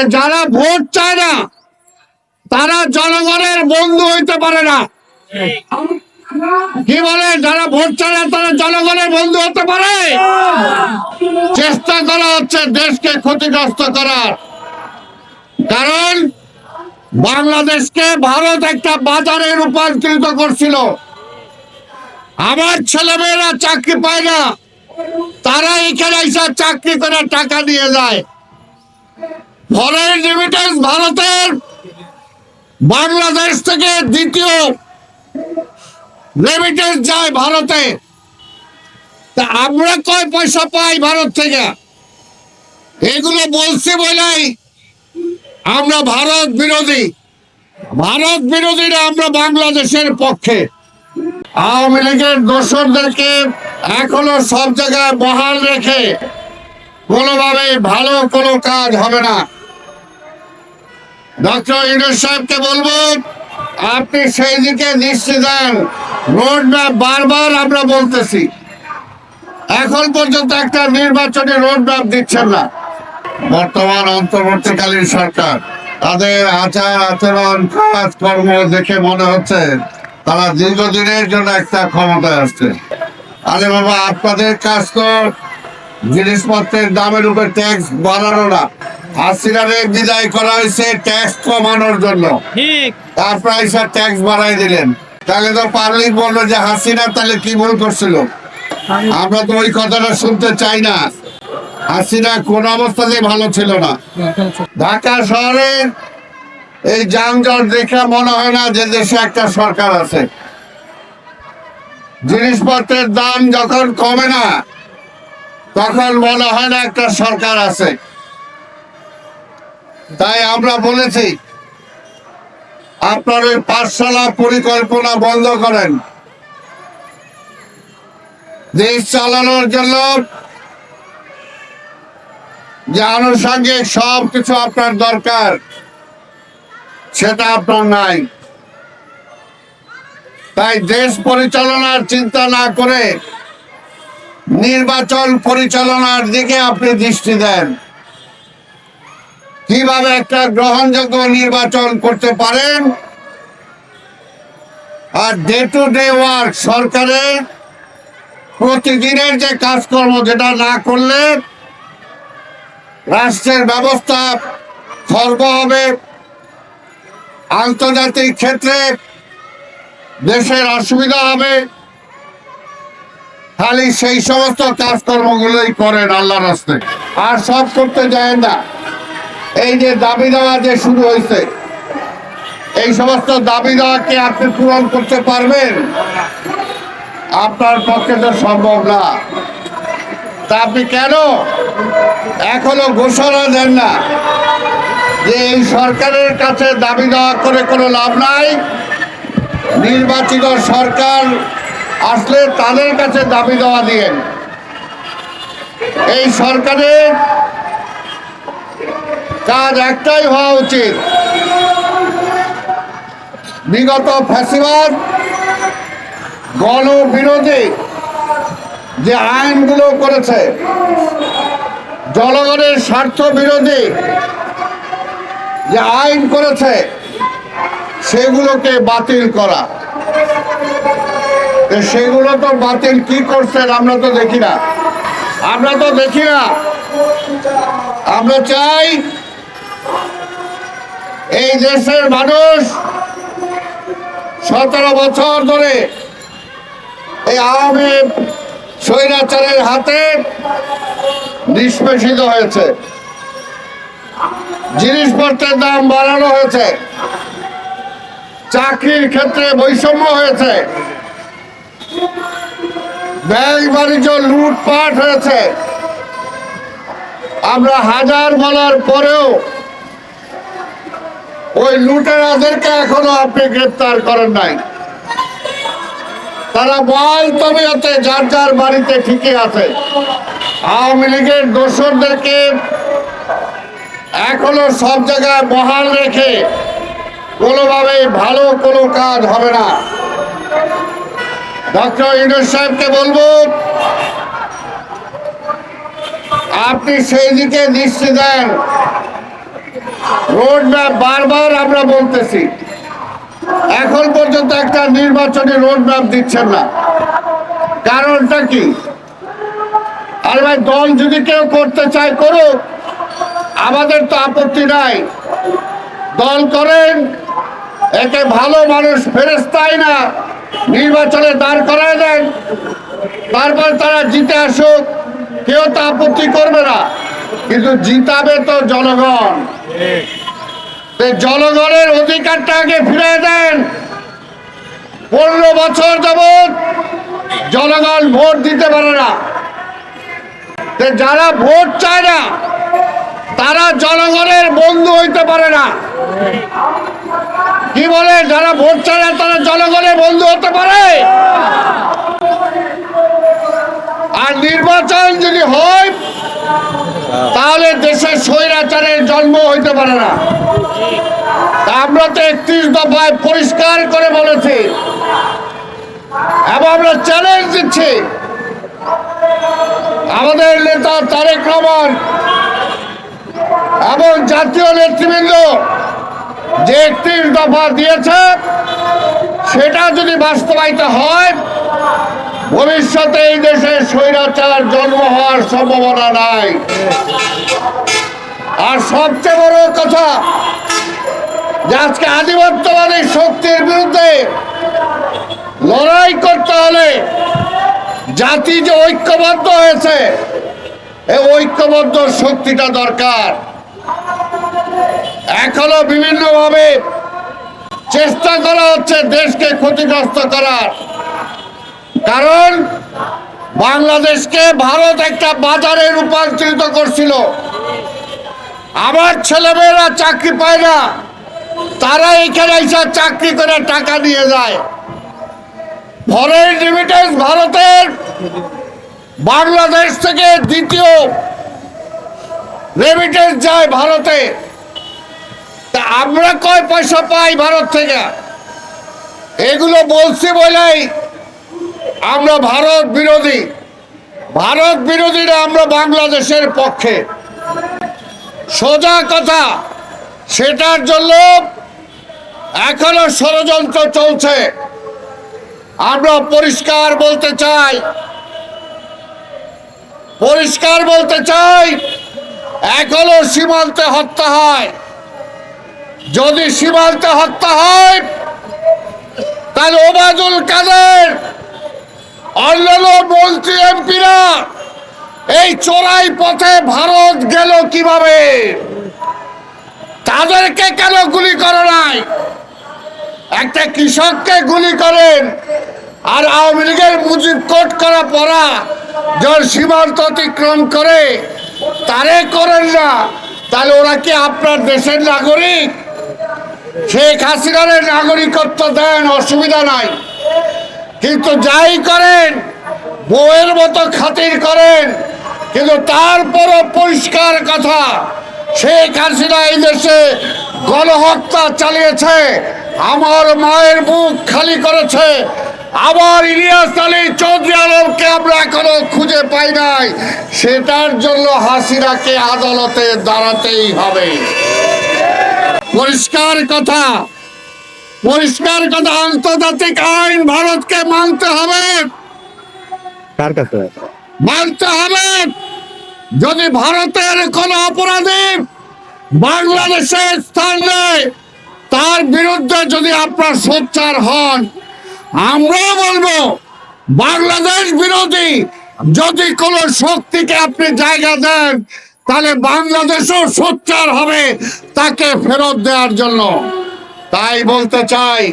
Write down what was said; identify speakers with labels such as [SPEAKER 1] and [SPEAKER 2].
[SPEAKER 1] যে যারা ভোট চায় না, তারা জনগণের বন্ধু হইতে পারে না। কি বলে? যারা ভোট চায় না, তারা জনগণের বন্ধু হতে পারে। চেষ্টা করা হচ্ছে দেশকে ক্ষতিগ্রস্ত করার। কারণ বাংলাদেশকে ভারত একটা বাজারে রূপান্তরিত করছিল। আমার ছেলেমেয়েরা চাকরি পায় না। তারা এখানে চাকরি করে টাকা নিয়ে যায়। ফরেন রেমিটেন্স ভারতের বাংলাদেশ থেকে দ্বিতীয় রেমিটেন্স যায় ভারতে। তা আমরা কয় পয়সা পাই ভারত থেকে? এগুলো বলছি বলেই আমরা ভারত বিরোধী। ভারত বিরোধীরা আমরা বাংলাদেশের পক্ষে। আওয়ামী লীগের দোসরদেরকে এখনও সব জায়গায় বহাল রেখে কোনোভাবে ভালো কোনো কাজ হবে না। ডক্টর ইউনুস সাহেবকে বলব, আপনি সেই দিকে দৃষ্টি রোড ম্যাপ বারবার আমরা বলতেছি। এখন পর্যন্ত একটা নির্বাচনী রোড ম্যাপ দিচ্ছেন না। বর্তমান অন্তর্বর্তীকালীন সরকার, তাদের আচার আচরণ, কাজকর্ম দেখে মনে হচ্ছে তারা দীর্ঘদিনের জন্য একটা ক্ষমতায় আসছে। আরে বাবা, আপনাদের কাজ তো জিনিসপত্রের দামের উপর ট্যাক্স বাড়ানো না। হাসিনারে বিদায় করা হয়েছে ট্যাক্স কমানোর জন্য।
[SPEAKER 2] ঠিক।
[SPEAKER 1] তারপর এসব ট্যাক্স বাড়াই দিলেন। তাহলে তো পাবলিক বলল যে হাসিনা তাহলে কি ভুল করছিল? আমরা তো ওই কথাটা শুনতে চাই না। হাসিনা কোন অবস্থাতেই ভালো ছিল না। ঢাকা শহরে এই যানজট দেখে মনে হয় না যে দেশে একটা সরকার আছে। জিনিসপত্রের দাম যখন কমে না তখন মনে হয় না একটা সরকার আছে। তাই আমরা বলেছি, আপনার ওই পাঠশালা পরিকল্পনা বন্ধ করেন। দেশ চালানোর জন্য যে আনুষঙ্গিক সব কিছু আপনার দরকার, সেটা আপনার নাই। তাই দেশ পরিচালনার চিন্তা না করে নির্বাচন পরিচালনার দিকে আপনি দৃষ্টি দেন। কীভাবে একটা গ্রহণযোগ্য নির্বাচন করতে পারেন? আর ডে টু ডে ওয়ার্ক সরকারের প্রতিদিনের যে কাজকর্ম যেটা না করলে রাষ্ট্রের ব্যবস্থা খর্ব হবে। আন্তর্জাতিক ক্ষেত্রে দেশের অসুবিধা হবে। খালি সেই সমস্ত কাজকর্মগুলোই করেন আল্লাহ রাস্তে আর সব করতে যায় না। এই যে দাবি দেওয়া যে শুরু হয়েছে, এই সমস্ত দাবি দেওয়াকে আপনি পূরণ করতে পারবেন? আপনার পক্ষে তো সম্ভব না। তা আপনি কেন এখনও ঘোষণা দেন না যে এই সরকারের কাছে দাবি দেওয়া করে কোনো লাভ নাই? নির্বাচিত সরকার আসলে তাদের কাছে দাবি দেওয়া দিয়েন। এই সরকারের কাজ একটাই হওয়া উচিত। বিগত ফ্যাসিবাদ গণবিরোধী যে আইনগুলো করেছে, জনগণের স্বার্থ বিরোধী যে আইন করেছে, সেগুলোকে বাতিল করা। সেগুলো তো বাতিল কি করছেন আমরা তো দেখি না। আমরা তো দেখি না। আমরা চাই এই দেশের মানুষ সতেরো বছর ধরে এই আওয়ামী স্বৈরাচারের হাতে নিষ্পেষিত হয়েছে। জিনিসপত্রের দাম বাড়ানো হয়েছে। চাকরির ক্ষেত্রে বৈষম্য হয়েছে। ব্যাংক বাণিজ্য লুটপাট হয়েছে। আমরা হাজার বলার পরেও ওই লুটেরাদেরকে এখনও আপনি গ্রেপ্তার করেন নাই। তারা বল তবে আছে যার যার বাড়িতে ঠিকই আছে। আওয়ামী লীগের দোসরদেরকে এখনও সব জায়গায় বহাল রেখে কোনোভাবে ভালো কোনো কাজ হবে না। ডক্টর ইউনুস সাহেবকে বলব, আপনি সেই দিকে দৃষ্টি দেন। রোড বারবার আমরা বলতেছি। এখন পর্যন্ত একটা নির্বাচনী দিচ্ছেন না। কারণটা কি? আরে ভাই, দল যদি কেউ করতে চায়, করুক। আমাদের তো আপত্তি নাই। দল করেন, একে ভালো মানুষ ফেরেস্তাই না। নির্বাচনে দাঁড় করায় দেন। তারপর তারা জিতে আসুক। কেউ তো আপত্তি করবে না। কিন্তু জিতাবে তো জনগণ। জনগণের অধিকারটা আগে ফিরে দেন। পনেরো বছর যাবৎ জনগণ ভোট দিতে পারে না। যারা ভোট চায় না তারা জনগণের বন্ধু হইতে পারে না। কি বলে? যারা ভোট চায় না তারা জনগণের বন্ধু হতে পারে। আর নির্বাচন যদি হয় তাহলে দেশের স্বৈরাচারের জন্ম হইতে পারে না। আমরা তো একত্রিশ দফায় পরিষ্কার করে বলেছি। এবং আমরা চ্যালেঞ্জ দিচ্ছি। আমাদের নেতা তারেক রহমান এবং জাতীয় নেতৃবৃন্দ যে একত্রিশ দফা দিয়েছে, সেটা যদি বাস্তবায়িত হয় ভবিষ্যতে এই দেশে স্বৈরাচার জন্ম হওয়ার সম্ভাবনা নাই। আর সবচেয়ে বড় কথা যে আজকে আধিপত্যবাদী শক্তির বিরুদ্ধে লড়াই করতে হলে জাতি যে ঐক্যবদ্ধ হয়েছে এই ঐক্যবদ্ধ শক্তিটা দরকার। এখনও বিভিন্নভাবে চেষ্টা করা হচ্ছে দেশকে ক্ষতিগ্রস্ত করার। কারণ বাংলাদেশকে ভারত একটা বাজারে রূপান্তরিত করছিল। আমার ছেলেমেয়েরা চাকরি পায় না, তারা এখানে এসে চাকরি করে টাকা নিয়ে যায়। ফরেন রিমিটেন্স ভারতের বাংলাদেশ থেকে দ্বিতীয় রেমিটেন্স যায় ভারতে। তা আমরা কয় পয়সা পাই ভারত থেকে? এগুলো বলছি বলেই আমরা ভারত বিরোধী। ভারত বিরোধীরা আমরা বাংলাদেশের পক্ষে। সোজা কথা, সেটার জন্য এখনও ষড়যন্ত্র চলছে। আমরা পরিষ্কার বলতে চাই, পরিষ্কার বলতে চাই, এখনও সীমান্তে হত্যা হয়। যদি সীমান্তে হত্যা হয়, তাহলে ওবায়দুল কাদের অন্যান্য মন্ত্রী এমপিরা, এই চোরাই পথে ভারত গেল কীভাবে? তাদেরকে কেন গুলি করে নাই? একটা কৃষককে গুলি করেন আর আওয়ামী লীগের মুজিব কোট করা পড়া যখন সীমান্ত অতিক্রম করে, তারে করেন না। তাহলে ওরা কি আপনার দেশের নাগরিক? শেখ হাসিনার নাগরিকত্ব দেন, অসুবিধা নাই। কিন্তু যাই করেন, বউয়ের মতো খাতির করেন, কিন্তু তারপরও পরিষ্কার কথা, শেখ হাসিনা এই দেশে গণহত্যা চালিয়েছে, আমার মায়ের বুক খালি করেছে, আবার ইলিয়াস আলী চৌধুরী আলমকে আমরা এখনও খুঁজে পাই নাই, সেটার জন্য হাসিনাকে আদালতে দাঁড়াতেই হবে। পরিষ্কার কথা পরিষ্কার কথা আন্তর্জাতিক আইন ভারতকে মানতে হবে।
[SPEAKER 2] কার কাছে?
[SPEAKER 1] মানতে হবে। যদি ভারতের কোন অপরাধী বাংলাদেশে স্থান নেয় তার বিরুদ্ধে যদি আপনার সোচ্চার হন আমরাও বলব বাংলাদেশ বিরোধী যদি কোন শক্তিকে আপনি জায়গা দেন তাহলে বাংলাদেশও সোচ্চার হবে তাকে ফেরত দেওয়ার জন্য। তাই বলতে চাই